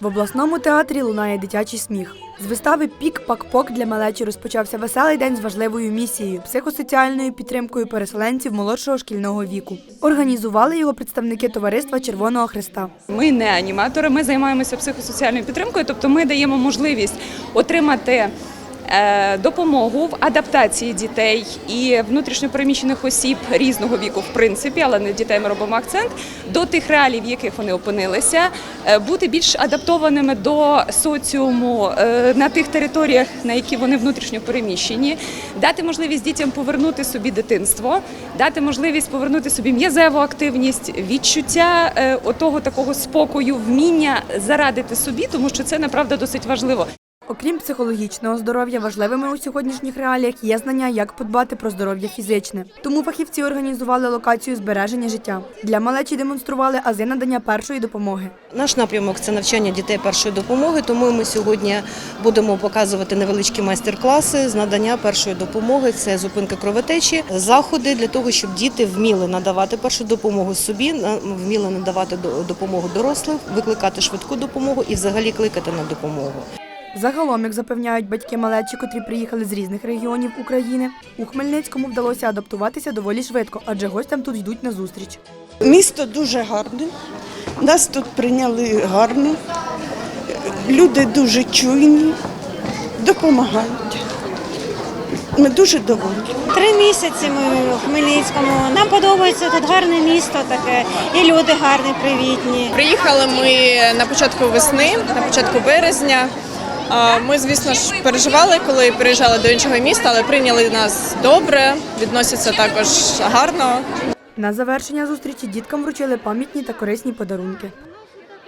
В обласному театрі лунає дитячий сміх. З вистави Пік-пак-пок для малечі розпочався веселий день з важливою місією психосоціальною підтримкою переселенців молодшого шкільного віку. Організували його представники товариства Червоного Христа. Ми не аніматори, ми займаємося психосоціальною підтримкою, тобто ми даємо можливість отримати. Е, Допомогу в адаптації дітей і внутрішньопереміщених осіб різного віку, в принципі, але не дітей ми робимо акцент до тих реалій, в яких вони опинилися, е, бути більш адаптованими до соціуму е, на тих територіях, на які вони внутрішньо переміщені, дати можливість дітям повернути собі дитинство, дати можливість повернути собі м'язеву активність, відчуття отого такого спокою, вміння зарадити собі, тому що це направда досить важливо. Окрім психологічного здоров'я, важливими у сьогоднішніх реаліях є знання, як подбати про здоров'я фізичне. Тому фахівці організували локацію збереження життя. Для малечі демонстрували ази надання першої допомоги. Наш напрямок це навчання дітей першої допомоги, тому ми сьогодні будемо показувати невеличкі майстер-класи з надання першої допомоги. Це зупинка кровотечі, заходи для того, щоб діти вміли надавати першу допомогу собі, вміли надавати до- допомогу дорослим, викликати швидку допомогу і взагалі кликати на допомогу. Загалом, як запевняють батьки малечі, котрі приїхали з різних регіонів України, у Хмельницькому вдалося адаптуватися доволі швидко, адже гостям тут йдуть на зустріч. Місто дуже гарне. Нас тут прийняли гарно. Люди дуже чуйні, допомагають. Ми дуже довольні. Три місяці ми в Хмельницькому. Нам подобається тут гарне місто таке, і люди гарні, привітні. Приїхали ми на початку весни, на початку березня. Ми, звісно ж, переживали, коли переїжджали до іншого міста, але прийняли нас добре, відносяться також гарно. На завершення зустрічі діткам вручили пам'ятні та корисні подарунки.